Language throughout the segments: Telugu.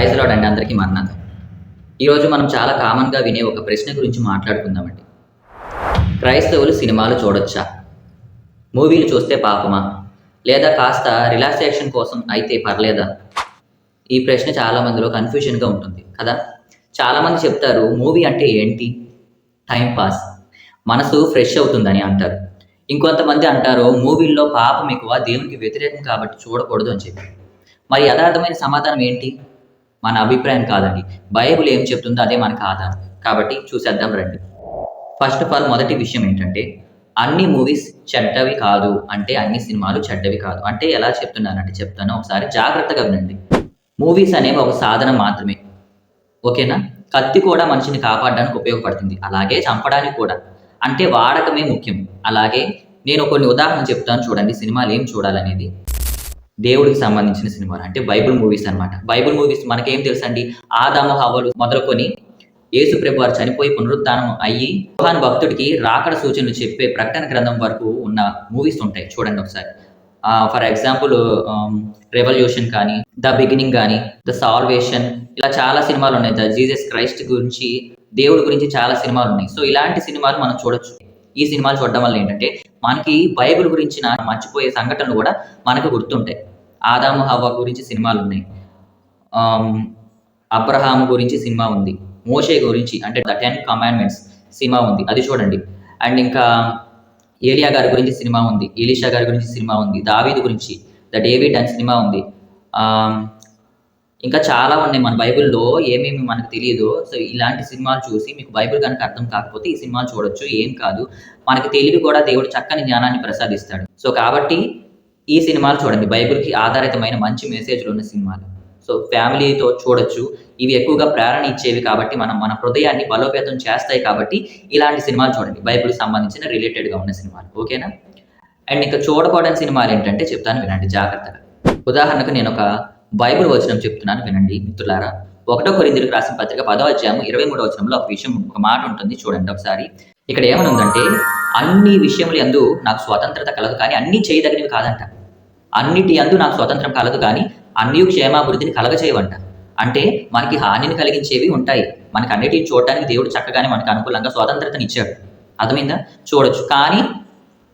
ప్రైజ్ లాడ్ అండి అందరికీ మరణాలు ఈరోజు మనం చాలా కామన్గా వినే ఒక ప్రశ్న గురించి మాట్లాడుకుందామండి. క్రైస్తవులు సినిమాలు చూడొచ్చా? మూవీలు చూస్తే పాపమా? లేదా కాస్త రిలాక్సేషన్ కోసం అయితే పర్లేదా? ఈ ప్రశ్న చాలా మందిలో కన్ఫ్యూషన్గా ఉంటుంది కదా? చాలామంది చెప్తారు మూవీ అంటే ఏంటి? టైం పాస్ మనసు ఫ్రెష్ అవుతుందని అంటారు. ఇంకొంతమంది అంటారు మూవీల్లో పాపం ఎక్కువ దేవునికి వ్యతిరేకం కాబట్టి చూడకూడదు అని చెప్పి. మరి యథార్థమైన సమాధానం ఏంటి? మన అభిప్రాయం కాదండి. బైబిల్ ఏం చెప్తుందో అదే మనకు ఆధారం. కాబట్టి చూసేద్దాం రండి. ఫస్ట్ ఆఫ్ ఆల్ మొదటి విషయం ఏంటంటే అన్ని మూవీస్ చెడ్డవి కాదు అంటే అన్ని సినిమాలు చెడ్డవి కాదు. అంటే ఎలా చెప్తున్నానంటే చెప్తాను. ఒకసారి జాగ్రత్తగా వినండి. మూవీస్ అనేవి ఒక సాధనం మాత్రమే. ఓకేనా? కత్తి కూడా మనిషిని కాపాడడానికి ఉపయోగపడుతుంది. అలాగే చంపడానికి కూడా. అంటే వాడకమే ముఖ్యం. అలాగే నేను కొన్ని ఉదాహరణ చెప్తాను చూడండి. సినిమాలు ఏం చూడాలనేది. దేవుడికి సంబంధించిన సినిమాలు అంటే బైబిల్ మూవీస్ అన్నమాట. బైబిల్ మూవీస్ మనకేం తెలుసండి? ఆదాము హవలు మొదలుకొని యేసు ప్రభు వారు చనిపోయి పునరుద్ధానం అయ్యి యోహాను భక్తుడికి రాకడ సూచనలు చెప్పే ప్రకటన గ్రంథం వరకు ఉన్న మూవీస్ ఉంటాయి. చూడండి ఒకసారి. ఫర్ ఎగ్జాంపుల్ రెవల్యూషన్ కానీ ద బిగినింగ్ కానీ ద సాల్వేషన్ ఇలా చాలా సినిమాలు ఉన్నాయి. ద జీసస్ క్రైస్ట్ గురించి దేవుడి గురించి చాలా సినిమాలు ఉన్నాయి. సో ఇలాంటి సినిమాలు మనం చూడొచ్చు. ఈ సినిమాలు చూడడం వల్ల ఏంటంటే మనకి బైబిల్ గురించిన మర్చిపోయే సంఘటనలు కూడా మనకు గుర్తుంటాయి. ఆదాము హవ్వ గురించి సినిమాలు ఉన్నాయి. అబ్రహాము గురించి సినిమా ఉంది. మోషే గురించి అంటే ద టెన్ కమాండ్మెంట్స్ సినిమా ఉంది. అది చూడండి. అండ్ ఇంకా ఏలియా గారి గురించి సినిమా ఉంది. ఏలిషా గారి గురించి సినిమా ఉంది. దావీద్ గురించి ద డేవిడ్ అండ్ సినిమా ఉంది. ఇంకా చాలా ఉన్నాయి మన బైబిల్లో ఏమేమి మనకు తెలియదు సో ఇలాంటి సినిమాలు చూసి మీకు బైబిల్ కనుక అర్థం కాకపోతే ఈ సినిమాలు చూడొచ్చు ఏం కాదు. మనకి తెలివి కూడా దేవుడు చక్కని జ్ఞానాన్ని ప్రసాదిస్తాడు. సో కాబట్టి ఈ సినిమాలు చూడండి. బైబిల్కి ఆధారితమైన మంచి మెసేజ్లు ఉన్న సినిమాలు. సో ఫ్యామిలీతో చూడొచ్చు. ఇవి ఎక్కువగా ప్రేరణ ఇచ్చేవి కాబట్టి మనం మన హృదయాన్ని బలోపేతం చేస్తాయి కాబట్టి ఇలాంటి సినిమాలు చూడండి. బైబిల్ సంబంధించిన రిలేటెడ్గా ఉన్న సినిమాలు. ఓకేనా? అండ్ ఇంకా చూడకూడని సినిమాలు ఏంటంటే చెప్తాను వినండి జాగ్రత్తగా. ఉదాహరణకు నేను ఒక బైబిల్ వచనం చెప్తున్నాను వినండి మిత్రులారా. ఒకటో కొరిందులకు రాసిన పత్రిక పదో అధ్యాయం ఇరవై మూడో వచనంలో ఒక విషయం ఒక మాట ఉంటుంది. చూడండి ఒకసారి. ఇక్కడ ఏమనుందంటే అన్ని విషయములు ఎందు నాకు స్వతంత్రత కలదు కానీ అన్ని చేయదగినవి కాదంట. అన్నిటి యందు నాకు స్వతంత్రం కలదు కానీ అన్ని క్షేమాభివృద్ధిని కలగచేయవంట అంటే మనకి హానిని కలిగించేవి ఉంటాయి. మనకి అన్నిటిని చూడటానికి దేవుడు చక్కగానే మనకు అనుకూలంగా స్వతంత్రతని ఇచ్చాడు. అర్థమైందా? చూడొచ్చు. కానీ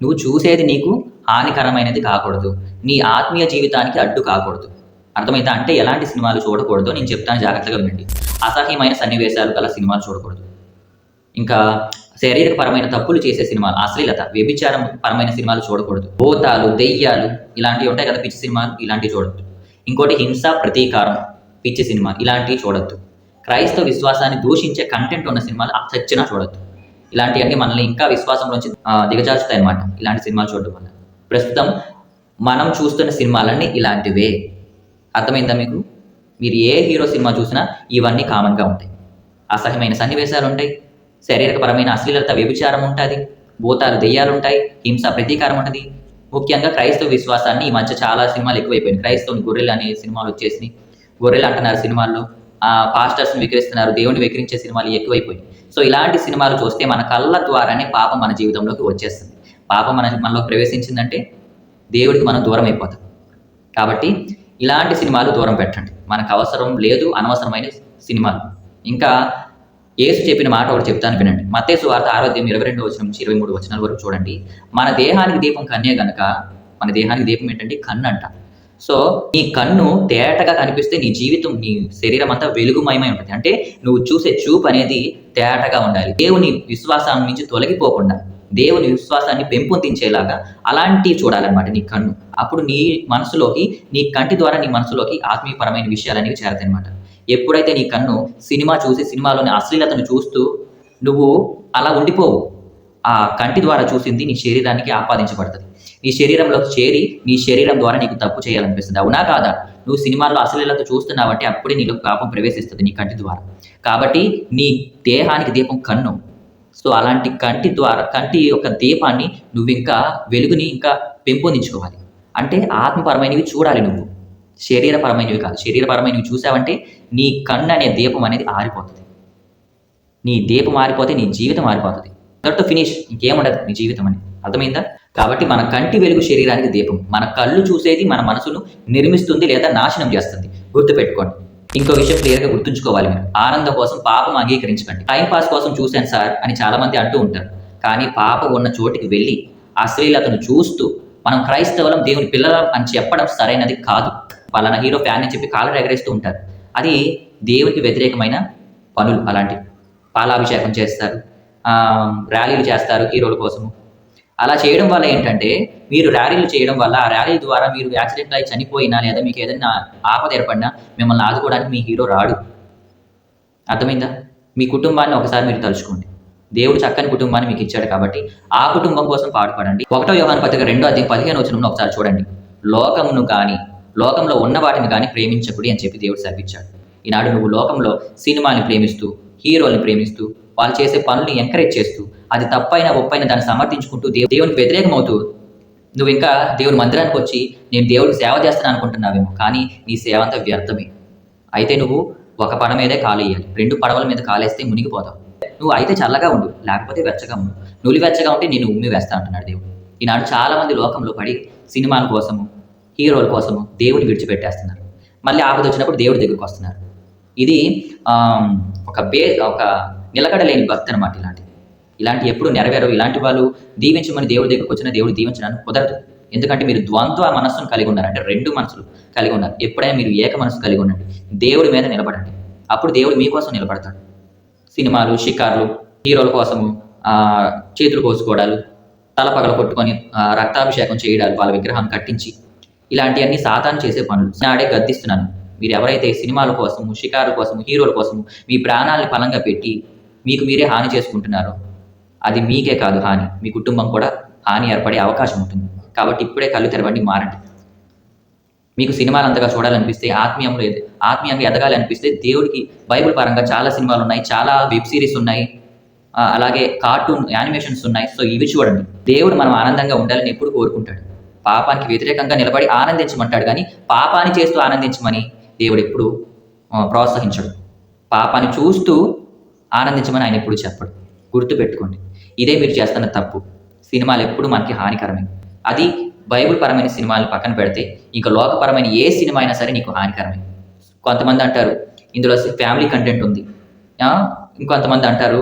నువ్వు చూసేది నీకు హానికరమైనది కాకూడదు. నీ ఆత్మీయ జీవితానికి అడ్డు కాకూడదు. అర్థమైతే అంటే ఎలాంటి సినిమాలు చూడకూడదు. నేను చెప్తాను జాగ్రత్తగా వినండి. అసహ్యమైన సన్నివేశాలు గల సినిమాలు చూడకూడదు. ఇంకా శారీరకపరమైన తప్పులు చేసే సినిమాలు అశ్లీలత వ్యభిచారం పరమైన సినిమాలు చూడకూడదు. భూతాలు దెయ్యాలు ఇలాంటివి ఉంటాయి కదా పిచ్చి సినిమాలు ఇలాంటివి చూడొద్దు. ఇంకోటి హింస ప్రతీకారం పిచ్చి సినిమా ఇలాంటివి చూడొద్దు. క్రైస్తవ విశ్వాసాన్ని దూషించే కంటెంట్ ఉన్న సినిమాలు చచ్చినా చూడొద్దు. ఇలాంటివన్నీ మనల్ని ఇంకా విశ్వాసంలోంచి దిగజార్చుతాయి అన్నమాట ఇలాంటి సినిమాలు చూడడం వల్ల. ప్రస్తుతం మనం చూస్తున్న సినిమాలన్నీ ఇలాంటివే. అర్థమైందా మీకు? మీరు ఏ హీరో సినిమా చూసినా ఇవన్నీ కామన్గా ఉంటాయి. అసహ్యమైన సన్నివేశాలు ఉంటాయి శారీరకపరమైన అశ్లీలత వ్యభిచారం ఉంటుంది భూతాలు దెయ్యాలుంటాయి. హింస ప్రతీకారం ఉంటుంది ముఖ్యంగా క్రైస్తవ విశ్వాసాన్ని ఈ మధ్య చాలా సినిమాలు ఎక్కువైపోయినాయి. క్రైస్తవుని గొర్రెలు అనే సినిమాలు వచ్చేసి గొర్రెలు అంటున్నారు సినిమాల్లో. ఆ పాస్టర్స్ని విక్రిస్తున్నారు దేవుని విక్రించే సినిమాలు ఎక్కువైపోయినాయి. సో ఇలాంటి సినిమాలు చూస్తే మన కళ్ళ ద్వారానే పాపం మన జీవితంలోకి వచ్చేస్తుంది. పాపం మన మనలోకి ప్రవేశించిందంటే దేవుడికి మనం దూరం అయిపోతాం కాబట్టి ఇలాంటి సినిమాలు దూరం పెట్టండి. మనకు అవసరం లేదు అనవసరమైన సినిమాలు. ఇంకా ఏసు చెప్పిన మాట ఒకటి చెప్తాను వినండి. మత్తేసు వార్త ఆరోగ్యం ఇరవై రెండు వచ్చిన నుంచి ఇరవై మూడు వచనాల వరకు చూడండి. మన దేహానికి దీపం కన్నే గనక మన దేహానికి దీపం ఏంటంటే కన్ను అంట సో నీ కన్ను తేటగా కనిపిస్తే నీ జీవితం నీ శరీరం అంతా వెలుగుమయమై ఉంటుంది. అంటే నువ్వు చూసే చూపు అనేది తేటగా ఉండాలి. దేవుని విశ్వాసం నుంచి తొలగిపోకుండా దేవుని విశ్వాసాన్ని పెంపొందించేలాగా అలాంటివి చూడాలన్నమాట నీ కన్ను. అప్పుడు నీ మనసులోకి నీ కంటి ద్వారా నీ మనసులోకి ఆత్మీయపరమైన విషయాలు అనేవి చేరతాయన్నమాట. ఎప్పుడైతే నీ కన్ను సినిమా చూసి సినిమాలోని అశ్లీలతను చూస్తూ నువ్వు అలా ఉండిపోవు ఆ కంటి ద్వారా చూసింది నీ శరీరానికి ఆపాదించబడుతుంది. నీ శరీరంలోకి చేరి నీ శరీరం ద్వారా నీకు తప్పు చేయాలనిపిస్తుంది. అవునా కాదా? నువ్వు సినిమాల్లో అశ్లీలత చూస్తున్నావంటే అప్పుడే నీలో పాపం ప్రవేశిస్తుంది నీ కంటి ద్వారా. కాబట్టి నీ దేహానికి దీపం కన్ను. సో అలాంటి కంటి ద్వారా కంటి యొక్క దీపాన్ని నువ్వు ఇంకా వెలుగుని ఇంకా పెంపొందించుకోవాలి. అంటే ఆత్మపరమైనవి చూడాలి నువ్వు. శరీరపరమైనవి కాదు. శరీరపరమైనవి చూసావంటే నీ కన్ను అనే దీపం అనేది ఆరిపోతుంది. నీ దీపం మారిపోతే నీ జీవితం మారిపోతుంది దట్ ఫినిష్ ఇంకేముండదు నీ జీవితం అని. అర్థమైందా? కాబట్టి మన కంటి వెలుగు శరీరానికి దీపం. మన కళ్ళు చూసేది మన మనసును నిర్మిస్తుంది లేదా నాశనం చేస్తుంది. గుర్తుపెట్టుకోండి. ఇంకో విషయం క్లియర్గా గుర్తుంచుకోవాలి మీరు. ఆనందం కోసం పాపం అంగీకరించకండి. టైం పాస్ కోసం చూశాను సార్ అని చాలా మంది అంటూ ఉంటారు. కానీ పాప ఉన్న చోటికి వెళ్ళి అశ్లీలతను చూస్తూ మనం క్రైస్తవులం దేవుని పిల్లలం అని చెప్పడం సరైనది కాదు. పలానా హీరో ఫ్యాన్ అని చెప్పి కాలర్ ఎగరేస్తూ ఉంటారు. అది దేవునికి వ్యతిరేకమైన పనులు అలాంటివి. పాలాభిషేకం చేస్తారు. ర్యాలీలు చేస్తారు హీరోల కోసము. అలా చేయడం వల్ల ఏంటంటే మీరు ర్యాలీలు చేయడం వల్ల ఆ ర్యాలీ ద్వారా మీరు యాక్సిడెంట్ అయి చనిపోయినా లేదా మీకు ఏదైనా ఆపద ఏర్పడినా మిమ్మల్ని ఆదుకోవడానికి మీ హీరో రాడు. అర్థమైందా? మీ కుటుంబాన్ని ఒకసారి మీరు తలుచుకోండి. దేవుడు చక్కని కుటుంబాన్ని మీకు ఇచ్చాడు కాబట్టి ఆ కుటుంబం కోసం పాటుపడండి. ఒకటో యోహాన పత్రిక రెండో అధ్యాయం పదిహేను వచనంలో ఒకసారి చూడండి. లోకమును కానీ లోకంలో ఉన్న వాటిని కానీ ప్రేమించకుడి అని చెప్పి దేవుడు సెలవిచ్చాడు. ఈనాడు నువ్వు లోకంలో సినిమాని ప్రేమిస్తూ హీరోల్ని ప్రేమిస్తూ వాళ్ళు చేసే పనుల్ని ఎంకరేజ్ చేస్తూ అది తప్పైన ఒప్పైన దాన్ని సమర్థించుకుంటూ దేవు దేవునికి వ్యతిరేకమవుతూ నువ్వు ఇంకా దేవుని మందిరానికి వచ్చి నేను దేవుడికి సేవ చేస్తాను అనుకుంటున్నావేమో కానీ నీ సేవ అంతా వ్యర్థమే. అయితే నువ్వు ఒక పడ మీదే కాలేయాలి రెండు పడవల మీద కాలేస్తే మునిగిపోతావు. నువ్వు అయితే చల్లగా ఉండు లేకపోతే వెచ్చగా ఉండు. నువ్వు వెచ్చగా ఉంటే నేను ఉమ్మి వేస్తా అంటున్నాడు దేవుడు. ఈనాడు చాలామంది లోకంలో పడి సినిమాల కోసము హీరోల కోసము దేవుని విడిచిపెట్టేస్తున్నారు. మళ్ళీ ఆపద వచ్చినప్పుడు దేవుడి దగ్గరికి వస్తున్నారు. ఇది ఒక బే ఒక నిలకడలేని భక్తి అనమాట ఇలాంటిది. ఇలాంటి ఎప్పుడు నెరవేరవు ఇలాంటి వాళ్ళు దీవించమని దేవుడి దగ్గరకు వచ్చిన దేవుడు దీవించడానికి కుదరదు. ఎందుకంటే మీరు ద్వంద్వ మనస్సును కలిగి ఉన్నారు. అంటే రెండు మనసులు కలిగి ఉన్నారు. ఎప్పుడైనా మీరు ఏక మనసు కలిగి ఉండండి. దేవుడి మీద నిలబడండి. అప్పుడు దేవుడు మీకోసం నిలబడతాడు. సినిమాలు షికార్లు హీరోల కోసము చేతులు కోసుకోవడాలు తల పగల కొట్టుకొని రక్తాభిషేకం చేయడాలు వాళ్ళ విగ్రహాన్ని కట్టించి ఇలాంటివన్నీ సాతాను చేసే పనులు. నాడే గద్దిస్తున్నాను. మీరు ఎవరైతే సినిమాల కోసము షికారుల కోసము హీరోల కోసము మీ ప్రాణాలని బలంగా పెట్టి మీకు మీరే హాని చేసుకుంటున్నారో అది మీకే కాదు హాని. మీ కుటుంబం కూడా హాని ఏర్పడే అవకాశం ఉంటుంది. కాబట్టి ఇప్పుడే కళ్ళు తెరవండి మారండి. మీకు సినిమాలు అంతగా చూడాలనిపిస్తే ఆత్మీయంలో ఆత్మీయంగా ఎదగాలి అనిపిస్తే దేవుడికి బైబిల్ పరంగా చాలా సినిమాలు ఉన్నాయి చాలా వెబ్ సిరీస్ ఉన్నాయి అలాగే కార్టూన్ యానిమేషన్స్ ఉన్నాయి. సో ఇవి చూడండి. దేవుడు మనం ఆనందంగా ఉండాలని ఎప్పుడు కోరుకుంటాడు. పాపానికి వ్యతిరేకంగా నిలబడి ఆనందించమంటాడు కానీ పాపాన్ని చేస్తూ ఆనందించమని దేవుడు ఎప్పుడు ప్రోత్సహించడు. పాపాన్ని చూస్తూ ఆనందించమని ఆయన ఎప్పుడు చెప్పడు. గుర్తుపెట్టుకోండి. ఇదే మీరు చేస్తున్న తప్పు. సినిమాలు ఎప్పుడు మనకి హానికరమే. అది బైబిల్ పరమైన సినిమాలు పక్కన పెడితే ఇంకా లోకపరమైన ఏ సినిమా అయినా సరే నీకు హానికరమే. కొంతమంది అంటారు ఇందులో ఫ్యామిలీ కంటెంట్ ఉంది. ఇంకొంతమంది అంటారు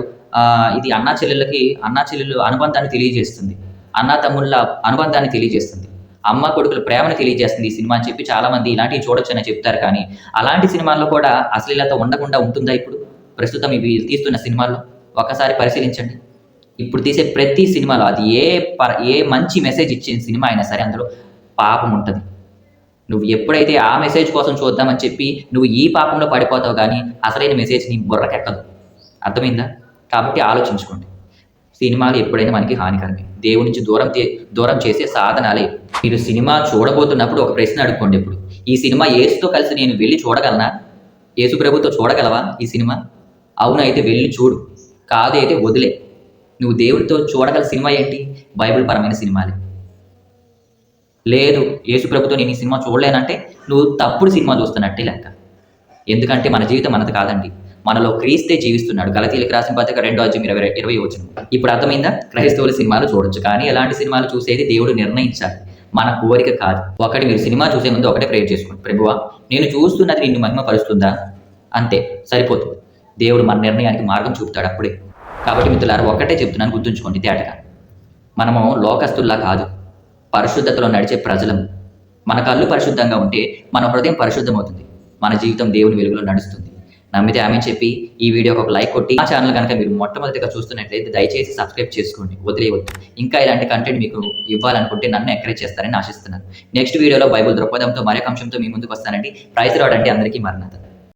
ఇది అన్నా చెల్లెళ్ళకి అన్నా చెల్లెలు అనుబంధాన్ని తెలియజేస్తుంది. అన్నా తమ్ముళ్ళ అనుబంధాన్ని తెలియజేస్తుంది. అమ్మ కొడుకుల ప్రేమను తెలియజేస్తుంది ఈ సినిమా అని చెప్పి చాలామంది ఇలాంటివి చూడొచ్చని చెప్తారు కానీ అలాంటి సినిమాల్లో కూడా అశ్లీలత ఉండకుండా ఉంటుందా ఇప్పుడు? ప్రస్తుతం ఇవి తీస్తున్న సినిమాల్లో. ఒక్కసారి పరిశీలించండి. ఇప్పుడు తీసే ప్రతి సినిమాలో అది ఏ పర ఏ మంచి మెసేజ్ ఇచ్చే సినిమా అయినా సరే అందులో పాపం ఉంటుంది. నువ్వు ఎప్పుడైతే ఆ మెసేజ్ కోసం చూద్దామని చెప్పి నువ్వు ఈ పాపంలో పడిపోతావు కానీ అసలైన మెసేజ్ నీ బుర్రకెక్కదు. అర్థమైందా? కాబట్టి ఆలోచించుకోండి. సినిమాలు ఎప్పుడైనా మనకి హానికరమే. దేవుడి నుంచి దూరం దూరం చేసే సాధనాలే. మీరు సినిమా చూడబోతున్నప్పుడు ఒక ప్రశ్న అడుక్కోండి ఇప్పుడు. ఈ సినిమా ఏసుతో కలిసి నేను వెళ్ళి చూడగలనా? యేసు ప్రభుతో చూడగలవా ఈ సినిమా? అవునైతే వెళ్ళి చూడు. కాదు అయితే వదిలే. నువ్వు దేవుడితో చూడగల సినిమా ఏంటి? బైబిల్ పరమైన సినిమాలే లేదు యేసు ప్రభుతో నేను ఈ సినిమా చూడలేనంటే నువ్వు తప్పుడు సినిమా చూస్తున్నట్టే లెక్క. ఎందుకంటే మన జీవితం మనది కాదండి. మనలో క్రీస్తే జీవిస్తున్నాడు. గలతీలకు రాసిన పత్రిక రెండో అధ్యయం ఇరవై ఇరవై వచ్చిన ఇప్పుడు అర్థమైందా? క్రైస్తవుల సినిమాలు చూడొచ్చు కానీ ఎలాంటి సినిమాలు చూసేది దేవుడు నిర్ణయించాలి. మన కోరిక కాదు. ఒకటి మీరు సినిమా చూసే ముందు ఒకటే ప్రేర్ చేసుకోండి. ప్రభువా నేను చూస్తున్నది నిన్ను మహిమపరుస్తుందా? అంతే సరిపోతుంది. దేవుడు మన నిర్ణయానికి మార్గం చూపుతాడు అప్పుడే. కాబట్టి మిత్రులారా ఒక్కటే చెప్తున్నాను గుర్తుంచుకోండి తేటగా. మనము లోకస్తుల్లా కాదు పరిశుద్ధతలో నడిచే ప్రజలం. మన కళ్ళు పరిశుద్ధంగా ఉంటే మన హృదయం పరిశుద్ధమవుతుంది మన జీవితం దేవుని వెలుగులో నడుస్తుంది. నమ్మితే ఆమె చెప్పి ఈ వీడియోకి ఒక లైక్ కొట్టి ఆ ఛానల్ కనుక మీరు మొట్టమొదటిగా చూస్తున్నట్లయితే దయచేసి సబ్స్క్రైబ్ చేసుకోండి వదిలేయవద్దు ఇంకా ఇలాంటి కంటెంట్ మీకు ఇవ్వాలనుకుంటే నన్ను ఎంకరేజ్ చేస్తారని ఆశిస్తున్నాను. నెక్స్ట్ వీడియోలో బైబుల్ దృక్పథంతో మరొక అంశంతో మీ ముందుకు వస్తానండి. ప్రైజ్ రావడండి అందరికీ మరణత